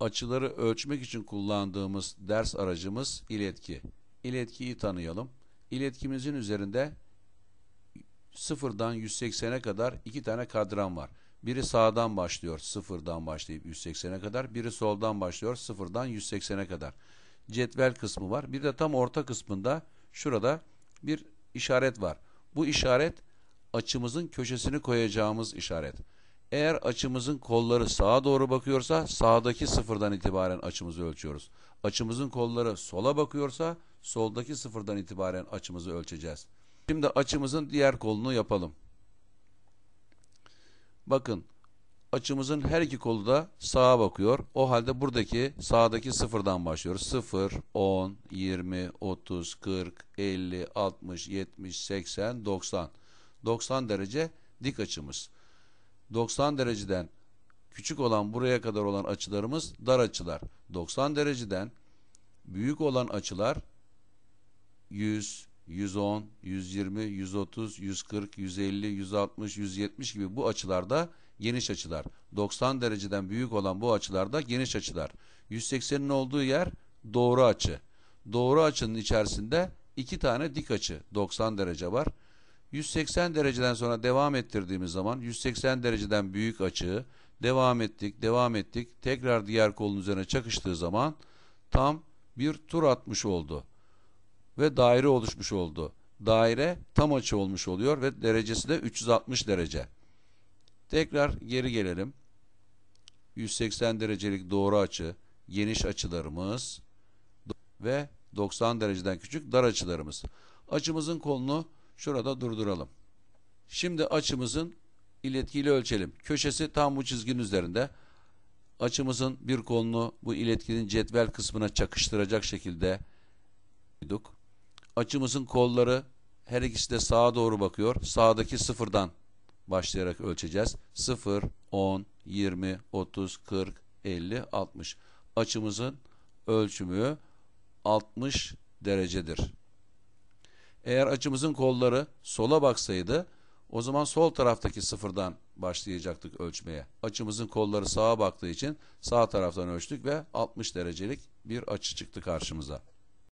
açıları ölçmek için kullandığımız ders aracımız iletki. İletkiyi tanıyalım. İletkimizin üzerinde sıfırdan 180'e kadar iki tane kadran var. Biri sağdan başlıyor sıfırdan başlayıp 180'e kadar. Biri soldan başlıyor sıfırdan 180'e kadar. Cetvel kısmı var. Bir de tam orta kısmında şurada bir işaret var. Bu işaret açımızın köşesini koyacağımız işaret. Eğer açımızın kolları sağa doğru bakıyorsa sağdaki sıfırdan itibaren açımızı ölçüyoruz. Açımızın kolları sola bakıyorsa soldaki sıfırdan itibaren açımızı ölçeceğiz. Şimdi açımızın diğer kolunu yapalım. Bakın açımızın her iki kolu da sağa bakıyor. O halde buradaki sağdaki sıfırdan başlıyoruz. 0, 10, 20, 30, 40, 50, 60, 70, 80, 90. 90 derece dik açımız. 90 dereceden küçük olan buraya kadar olan açılarımız dar açılar. 90 dereceden büyük olan açılar 100, 110, 120, 130, 140, 150, 160, 170 gibi bu açılarda geniş açılar. 90 dereceden büyük olan bu açılarda geniş açılar. 180'in olduğu yer doğru açı. Doğru açının içerisinde iki tane dik açı 90 derece var. 180 dereceden sonra devam ettirdiğimiz zaman 180 dereceden büyük açığı devam ettik, devam ettik. Tekrar diğer kolun üzerine çakıştığı zaman tam bir tur atmış oldu. Ve daire oluşmuş oldu. Daire tam açı olmuş oluyor ve derecesi de 360 derece. Tekrar geri gelelim. 180 derecelik doğru açı, geniş açılarımız ve 90 dereceden küçük dar açılarımız. Açımızın kolunu Şurada durduralım. Şimdi açımızın iletkiyle ölçelim. Köşesi tam bu çizginin üzerinde. Açımızın bir kolunu bu iletkinin cetvel kısmına çakıştıracak şekilde koyduk. Açımızın kolları her ikisi de sağa doğru bakıyor. Sağdaki sıfırdan başlayarak ölçeceğiz. 0, 10, 20, 30, 40, 50, 60. Açımızın ölçümü 60 derecedir. Eğer açımızın kolları sola baksaydı o zaman sol taraftaki sıfırdan başlayacaktık ölçmeye. Açımızın kolları sağa baktığı için sağ taraftan ölçtük ve 60 derecelik bir açı çıktı karşımıza.